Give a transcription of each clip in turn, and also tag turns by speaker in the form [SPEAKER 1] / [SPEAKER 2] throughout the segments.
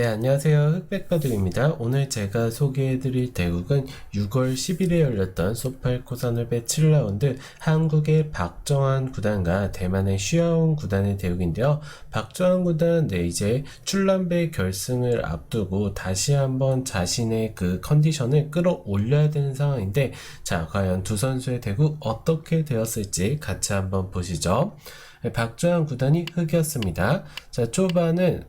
[SPEAKER 1] 네, 안녕하세요. 흑백가드입니다. 오늘 제가 소개해드릴 대국은 6월 10일에 열렸던 소팔 코사놀배 7라운드 한국의 박정환 구단과 대만의 쉬아온 구단의 대국인데요. 박정환 구단, 네, 이제 출란배 결승을 앞두고 다시 한번 자신의 그 컨디션을 끌어올려야 되는 상황인데, 자, 과연 두 선수의 대국 어떻게 되었을지 같이 한번 보시죠. 네, 박정환 구단이 흑이었습니다. 자, 초반은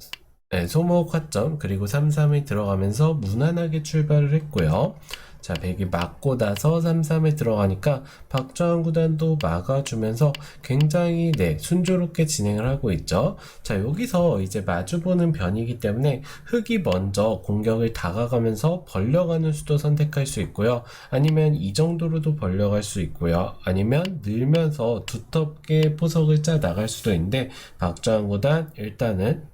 [SPEAKER 1] 네, 소목 화점 그리고 3-3에 들어가면서 무난하게 출발을 했고요. 자, 100이 맞고 나서 3-3에 들어가니까 박정환 구단도 막아주면서 굉장히 네, 순조롭게 진행을 하고 있죠. 자, 여기서 이제 마주보는 변이기 때문에 흑이 먼저 공격을 다가가면서 벌려가는 수도 선택할 수 있고요. 아니면 이 정도로도 벌려갈 수 있고요. 아니면 늘면서 두텁게 포석을 짜 나갈 수도 있는데 박정환 구단 일단은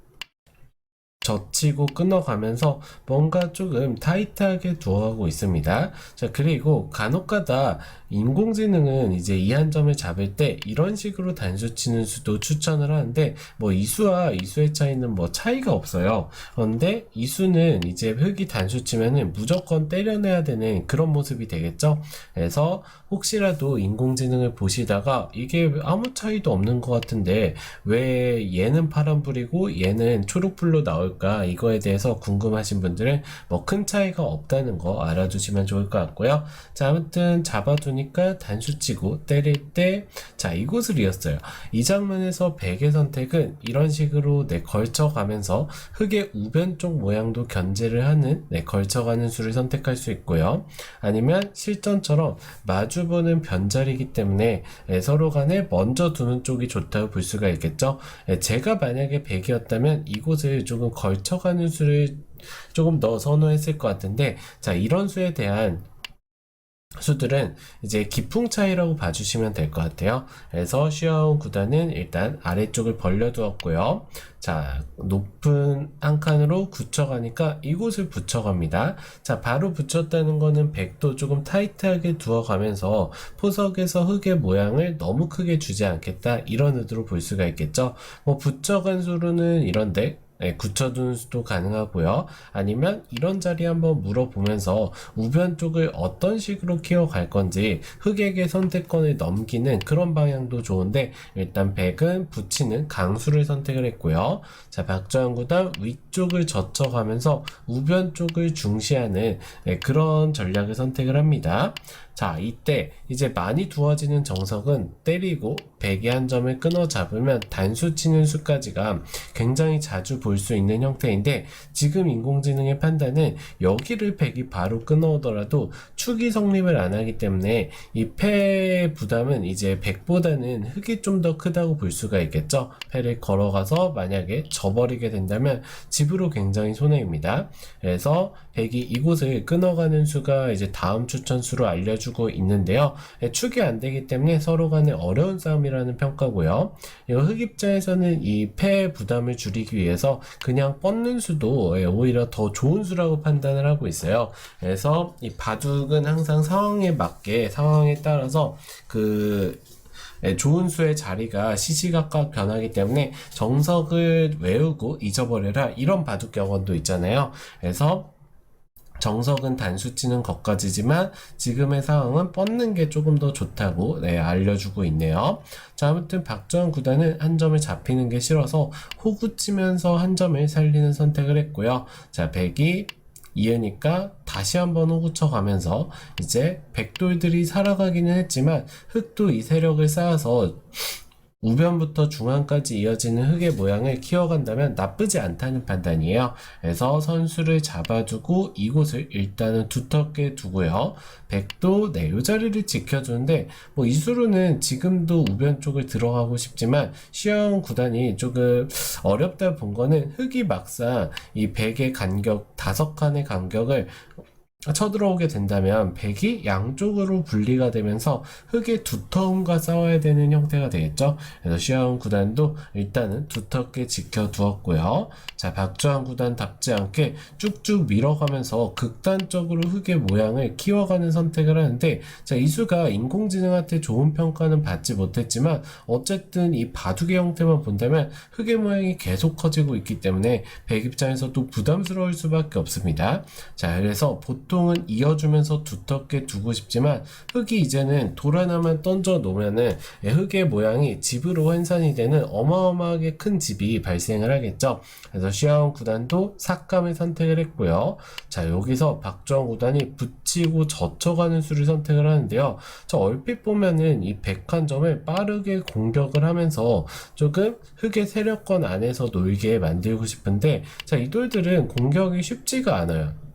[SPEAKER 1] 젖히고 끊어가면서 뭔가 조금 타이트하게 두어가고 있습니다. 자, 그리고 간혹가다 인공지능은 이제 이한 점을 잡을 때 이런 식으로 단수 치는 수도 추천을 하는데 뭐 이수와 이수의 차이는 뭐 차이가 없어요. 그런데 이수는 이제 흙이 단수 치면은 무조건 때려내야 되는 그런 모습이 되겠죠. 그래서 혹시라도 인공지능을 보시다가 이게 아무 차이도 없는 것 같은데 왜 얘는 파란불이고 얘는 초록불로 나올까 이거에 대해서 궁금하신 분들은 뭐 큰 차이가 없다는 거 알아두시면 좋을 것 같고요. 자 아무튼 잡아두 니까 단수 치고 때릴 때 자 이곳을 이었어요. 이 장면에서 백의 선택은 이런 식으로 네, 걸쳐가면서 흙의 우변 쪽 모양도 견제를 하는 네, 걸쳐가는 수를 선택할 수 있고요. 아니면 실전처럼 마주보는 변자리이기 때문에 예, 서로 간에 먼저 두는 쪽이 좋다고 볼 수가 있겠죠. 예, 제가 만약에 백이었다면 이곳을 조금 걸쳐가는 수를 조금 더 선호했을 것 같은데 자 이런 수에 대한 수들은 이제 기풍 차이라고 봐주시면 될 것 같아요. 그래서 쉬어온 구단은 일단 아래쪽을 벌려두었고요. 자, 높은 한 칸으로 굳혀가니까 이곳을 붙여갑니다. 자, 바로 붙였다는 거는 백도 조금 타이트하게 두어가면서 포석에서 흙의 모양을 너무 크게 주지 않겠다. 이런 의도로 볼 수가 있겠죠. 뭐 붙여간 수로는 이런데 네, 굳혀두는 수도 가능하고요. 아니면 이런 자리 한번 물어보면서 우변 쪽을 어떤 식으로 키워갈 건지 흑에게 선택권을 넘기는 그런 방향도 좋은데 일단 백은 붙이는 강수를 선택을 했고요. 자, 박정환 구단 위쪽을 젖혀가면서 우변 쪽을 중시하는 네, 그런 전략을 선택을 합니다. 자, 이때 이제 많이 두어지는 정석은 때리고 백의 한 점을 끊어 잡으면 단수 치는 수까지가 굉장히 자주 볼 수 있는 형태인데 지금 인공지능의 판단은 여기를 백이 바로 끊어오더라도 축이 성립을 안 하기 때문에 이패 부담은 이제 백보다는 흙이 좀 더 크다고 볼 수가 있겠죠. 패를 걸어가서 만약에 져버리게 된다면 집으로 굉장히 손해입니다. 그래서 백이 이곳을 끊어가는 수가 이제 다음 추천수로 알려주 고 있는데요. 예, 축이 안 되기 때문에 서로 간에 어려운 싸움이라는 평가고요. 이거 흑 입장에서는 이패 부담을 줄이기 위해서 그냥 뻗는 수도 예, 오히려 더 좋은 수라고 판단을 하고 있어요. 그래서 이 바둑은 항상 상황에 맞게 상황에 따라서 그 예, 좋은 수의 자리가 시시각각 변하기 때문에 정석을 외우고 잊어버려라 이런 바둑 격언도 있잖아요. 그래서 정석은 단수 치는 것까지지만 지금의 상황은 뻗는 게 조금 더 좋다고 네, 알려주고 있네요. 자, 아무튼 박정환 구단은 한 점을 잡히는 게 싫어서 호구 치면서 한 점을 살리는 선택을 했고요. 자, 백이 이으니까 다시 한번 호구 쳐 가면서 이제 백돌들이 살아가기는 했지만 흑도 이 세력을 쌓아서 우변부터 중앙까지 이어지는 흙의 모양을 키워간다면 나쁘지 않다는 판단이에요. 그래서 선수를 잡아두고 이곳을 일단은 두텁게 두고요. 백도 네, 이 자리를 지켜주는데 뭐 이수로는 지금도 우변 쪽을 들어가고 싶지만 시험 구단이 조금 어렵다 본 거는 흙이 막상 이 백의 간격 다섯 칸의 간격을 쳐들어오게 된다면 백이 양쪽으로 분리가 되면서 흙의 두터움과 싸워야 되는 형태가 되겠죠. 그래서 시아운 구단도 일단은 두텁게 지켜두었고요. 자, 박주환 구단답지 않게 쭉쭉 밀어가면서 극단적으로 흙의 모양을 키워가는 선택을 하는데 자, 이수가 인공지능한테 좋은 평가는 받지 못했지만 어쨌든 이 바둑의 형태만 본다면 흙의 모양이 계속 커지고 있기 때문에 백 입장에서도 부담스러울 수밖에 없습니다. 자, 그래서 보통 은 이어주면서 두텁게 두고 싶지만 흙이 이제는 돌 하나만 던져 놓으면은 흙의 모양이 집으로 환산이 되는 어마어마하게 큰 집이 발생을 하겠죠. 그래서 시아원 구단도 삭감을 선택을 했고요. 자, 여기서 박주원 구단이 붙이고 젖혀가는 수를 선택을 하는데요. 저 얼핏 보면은 이 백한점을 빠르게 공격을 하면서 조금 흙의 세력권 안에서 놀게 만들고 싶은데 자, 이 돌들은 공격이 쉽지가 않아요.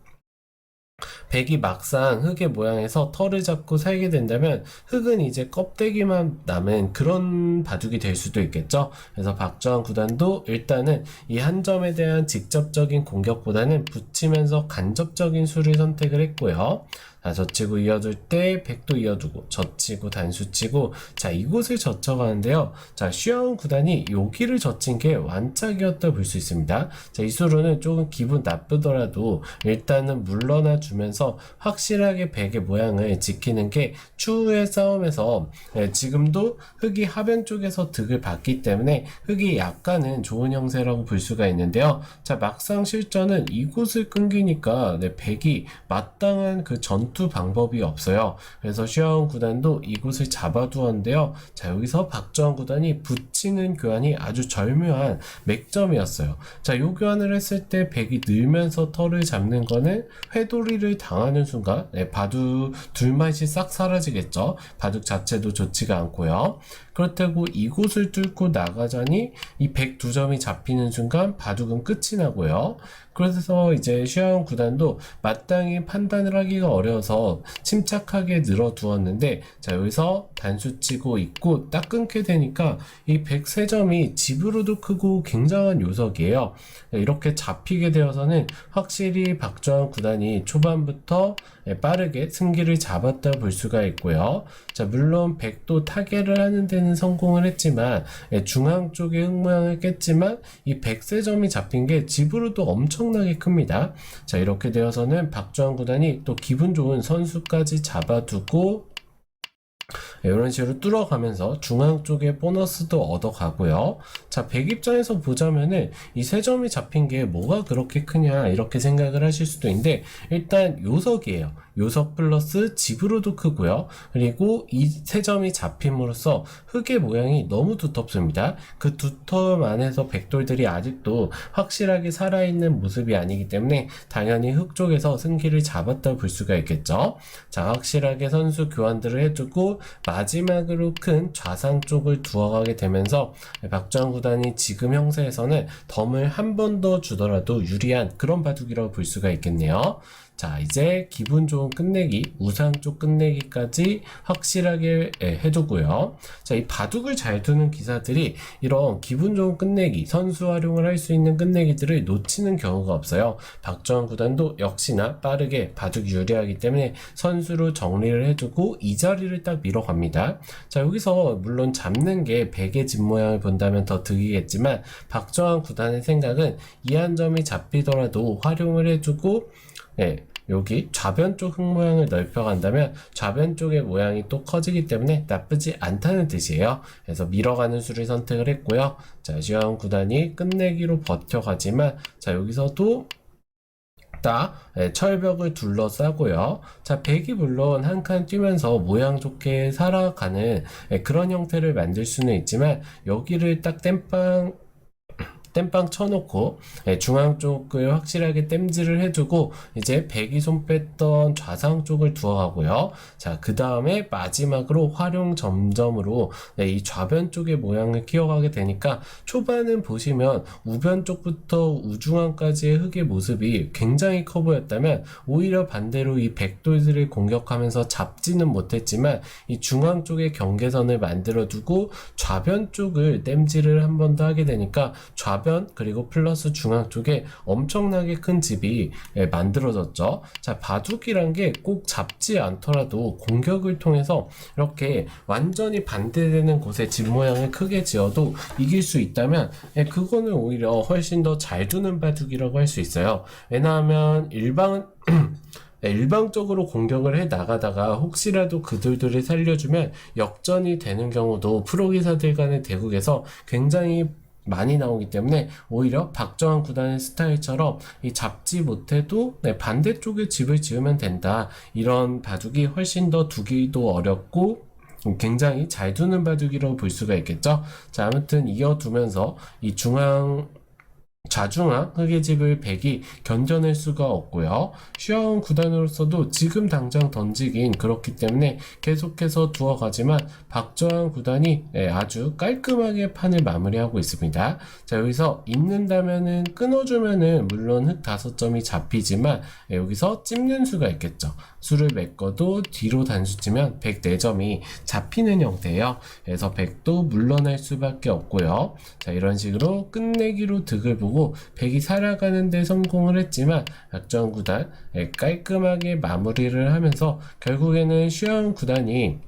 [SPEAKER 1] 백이 막상 흙의 모양에서 털을 잡고 살게 된다면 흙은 이제 껍데기만 남은 그런 바둑이 될 수도 있겠죠. 그래서 박주환 구단도 일단은 이 한 점에 대한 직접적인 공격보다는 붙이면서 간접적인 수를 선택을 했고요. 자, 젖히고 이어둘 때 백도 이어두고 젖히고 단수치고 자 이곳을 젖혀가는데요. 자 쉬어운 구단이 여기를 젖힌 게 완짝이었다 볼 수 있습니다. 자 이 수로는 조금 기분 나쁘더라도 일단은 물러나 주면서 확실하게 백의 모양을 지키는 게 추후의 싸움에서 예, 지금도 흙이 하변 쪽에서 득을 받기 때문에 흙이 약간은 좋은 형세라고 볼 수가 있는데요. 자 막상 실전은 이곳을 끊기니까 네, 백이 마땅한 그 전투 방법이 없어요. 그래서 쉬어운 구단도 이곳을 잡아두었는데요. 자 여기서 박정원 구단이 붙이는 교환이 아주 절묘한 맥점이었어요. 자, 요 교환을 했을 때 백이 늘면서 털을 잡는 거는 회돌이를 당하는 순간 네, 바둑 둘맛이 싹 사라지겠죠. 바둑 자체도 좋지가 않고요. 그렇다고 이곳을 뚫고 나가자니 이백두 점이 잡히는 순간 바둑은 끝이 나고요. 그래서 이제 시아원 구단도 마땅히 판단을 하기가 어려워서 침착하게 늘어두었는데 자 여기서 단수 치고 있고 딱 끊게 되니까 이 103점이 집으로도 크고 굉장한 요석이에요. 이렇게 잡히게 되어서는 확실히 박주환 구단이 초반부터 빠르게 승기를 잡았다 볼 수가 있고요. 자 물론 백도 타개를 하는 데는 성공을 했지만 중앙 쪽의 흙 모양을 깼지만 이 103점이 잡힌 게 집으로도 엄청나게 큽니다. 자 이렇게 되어서는 박주환 구단이 또 기분 좋은 선수까지 잡아두고 이런 식으로 뚫어가면서 중앙 쪽에 보너스도 얻어가고요. 자, 백 입장에서 보자면은 이 세 점이 잡힌 게 뭐가 그렇게 크냐 이렇게 생각을 하실 수도 있는데 일단 요석이에요. 요석 플러스 집으로도 크고요. 그리고 이 세 점이 잡힘으로써 흙의 모양이 너무 두텁습니다. 그 두터움 안에서 백돌들이 아직도 확실하게 살아있는 모습이 아니기 때문에 당연히 흙 쪽에서 승기를 잡았다 볼 수가 있겠죠. 자, 확실하게 선수 교환들을 해주고 마지막으로 큰 좌상 쪽을 두어가게 되면서 박주환 구단이 지금 형세에서는 덤을 한 번 더 주더라도 유리한 그런 바둑이라고 볼 수가 있겠네요. 자, 이제 기분 좋은 끝내기, 우상 쪽 끝내기까지 확실하게 예, 해두고요. 자, 이 바둑을 잘 두는 기사들이 이런 기분 좋은 끝내기, 선수 활용을 할 수 있는 끝내기들을 놓치는 경우가 없어요. 박정환 구단도 역시나 빠르게 바둑 유리하기 때문에 선수로 정리를 해두고 이 자리를 딱 밀어갑니다. 자, 여기서 물론 잡는 게 백의 집 모양을 본다면 더 득이겠지만 박정환 구단의 생각은 이 한 점이 잡히더라도 활용을 해주고 예, 여기 좌변 쪽 흙 모양을 넓혀간다면 좌변 쪽의 모양이 또 커지기 때문에 나쁘지 않다는 뜻이에요. 그래서 밀어가는 수를 선택을 했고요. 자, 시험 구단이 끝내기로 버텨가지만 자, 여기서도 딱 예, 철벽을 둘러싸고요. 자, 백이 물론 한 칸 뛰면서 모양 좋게 살아가는 예, 그런 형태를 만들 수는 있지만 여기를 딱 땜빵 땜빵 쳐놓고 예, 중앙 쪽을 확실하게 땜질을 해주고 이제 백이 손 뺐던 좌상 쪽을 두어 가고요. 자, 그 다음에 마지막으로 활용 점점으로 네, 이 좌변 쪽의 모양을 키워가게 되니까 초반은 보시면 우변 쪽부터 우중앙까지의 흙의 모습이 굉장히 커 보였다면 오히려 반대로 이 백돌들을 공격하면서 잡지는 못했지만 이 중앙 쪽의 경계선을 만들어 두고 좌변 쪽을 땜질을 한 번 더 하게 되니까 좌변 좌변 그리고 플러스 중앙 쪽에 엄청나게 큰 집이 예, 만들어졌죠. 자, 바둑이란 게 꼭 잡지 않더라도 공격을 통해서 이렇게 완전히 반대되는 곳에 집 모양을 크게 지어도 이길 수 있다면 예, 그거는 오히려 훨씬 더 잘 두는 바둑이라고 할 수 있어요. 왜냐하면 일반 네, 일방적으로 공격을 해 나가다가 혹시라도 그들들을 살려주면 역전이 되는 경우도 프로 기사들 간의 대국에서 굉장히 많이 나오기 때문에 오히려 박정환 구단의 스타일처럼 이 잡지 못해도 네, 반대쪽에 집을 지으면 된다 이런 바둑이 훨씬 더 두기도 어렵고 굉장히 잘 두는 바둑이라고 볼 수가 있겠죠. 자 아무튼 이어두면서 이 중앙 좌중앙 흑의 집을 백이 견뎌낼 수가 없고요. 쉬어온 구단으로서도 지금 당장 던지긴 그렇기 때문에 계속해서 두어가지만 박정환 구단이 예, 아주 깔끔하게 판을 마무리하고 있습니다. 자 여기서 있는다면은 끊어주면은 물론 흑 다섯 점이 잡히지만 예, 여기서 찝는 수가 있겠죠. 수를 메꿔도 뒤로 단수 치면 104점이 잡히는 형태예요. 그래서 100도 물러날 수밖에 없고요. 자 이런 식으로 끝내기로 득을 보고 100이 살아가는 데 성공을 했지만 박정환 구단 예, 깔끔하게 마무리를 하면서 결국에는 쉬어온 구단이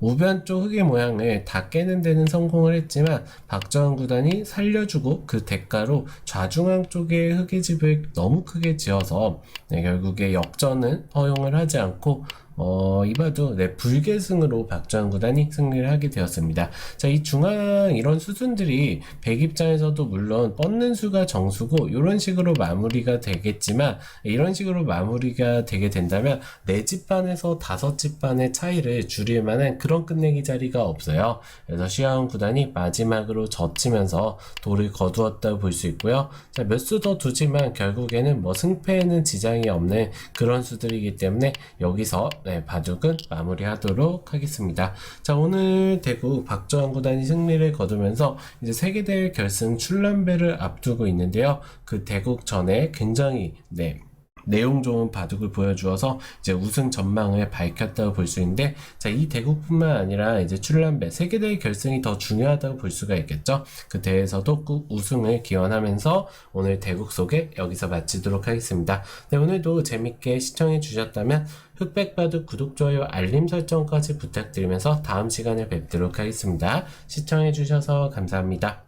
[SPEAKER 1] 우변 쪽 흑의 모양을 다 깨는 데는 성공을 했지만 박정환 구단이 살려주고 그 대가로 좌중앙 쪽에 흑의 집을 너무 크게 지어서 네, 결국에 역전은 허용을 하지 않고 어, 이봐도 네, 불계승으로 박정환 구단이 승리를 하게 되었습니다. 자, 이 중앙 이런 수순들이 백 입장에서도 물론 뻗는 수가 정수고 이런 식으로 마무리가 되겠지만 이런 식으로 마무리가 되게 된다면 네 집반에서 다섯 집반의 차이를 줄일 만한 그런 끝내기 자리가 없어요. 그래서 시아운 구단이 마지막으로 젖히면서 돌을 거두었다고 볼 수 있고요. 자, 몇 수 더 두지만 결국에는 뭐 승패에는 지장이 없는 그런 수들이기 때문에 여기서 네, 바둑은 마무리하도록 하겠습니다. 자, 오늘 대구 박정환 구단이 승리를 거두면서 이제 세계대회 결승 출란배를 앞두고 있는데요. 그 대국 전에 굉장히 네, 내용 좋은 바둑을 보여주어서 이제 우승 전망을 밝혔다고 볼 수 있는데 자 이 대국뿐만 아니라 이제 출란배 세계 대회 결승이 더 중요하다고 볼 수가 있겠죠? 그 대회에서도 꼭 우승을 기원하면서 오늘 대국 소개 여기서 마치도록 하겠습니다. 네 오늘도 재밌게 시청해 주셨다면 흑백바둑 구독 좋아요 알림 설정까지 부탁드리면서 다음 시간에 뵙도록 하겠습니다. 시청해 주셔서 감사합니다